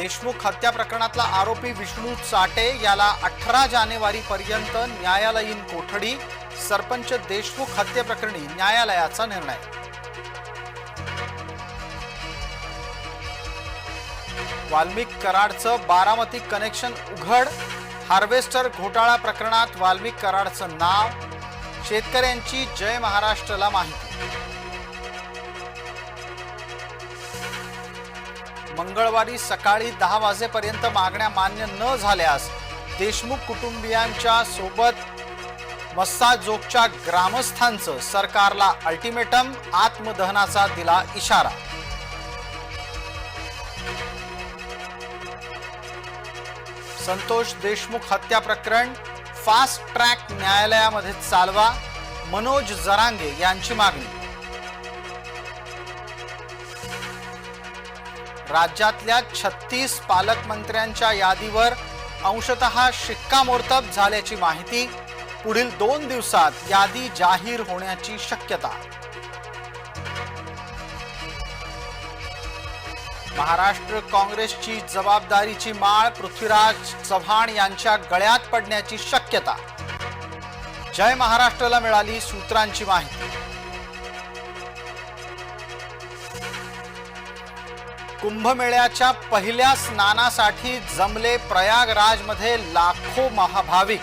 देशमुख हत्या प्रकरणातला आरोपी विष्णू चाटे याला अठरा जानेवारी पर्यंत न्यायालयीन कोठडी सरपंच देशमुख हत्येप्रकरणी न्यायालयाचा निर्णय. वाल्मिक कराडचं बारामती कनेक्शन उघड हार्वेस्टर घोटाळा प्रकरणात वाल्मिक कराडचं नाव शेतकऱ्यांची जय महाराष्ट्रला माहिती. मंगळवारी सकाळी दहा वाजेपर्यंत मागण्या मान्य न झाल्यास देशमुख कुटुंबियांच्या सोबत मस्साजोगच्या ग्रामस्थांचं सरकारला अल्टिमेटम आत्मदहनाचा दिला इशारा. संतोष देशमुख हत्या प्रकरण फास्ट ट्रॅक न्यायालयामध्ये चालवा मनोज जरांगे यांची मागणी. राज्यातल्या छत्तीस पालकमंत्र्यांच्या यादीवर अंशतः शिक्कामोर्तब झाल्याची माहिती. पुढील दोन दिवसात यादी जाहीर होण्याची शक्यता. महाराष्ट्र काँग्रेसची जबाबदारीची माळ पृथ्वीराज चव्हाण यांच्या गळ्यात पडण्याची शक्यता. जय महाराष्ट्राला मिळाली सूत्रांची माहिती. कुंभमेळ्याच्या पहिल्या स्नानासाठी जमले प्रयागराजमध्ये लाखो महाभाविक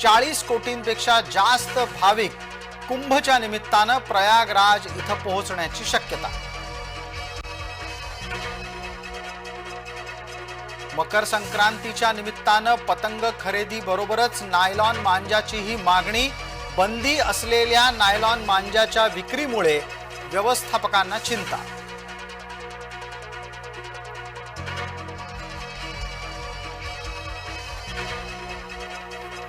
चाळीस कोटींपेक्षा जास्त भाविक कुंभच्या निमित्तानं प्रयागराज इथं पोहोचण्याची शक्यता. मकर संक्रांतीच्या निमित्तानं पतंग खरेदी बरोबरच नायलॉन मांजाचीही मागणी बंदी असलेल्या नायलॉन मांजाच्या विक्रीमुळे व्यवस्थापकांना चिंता.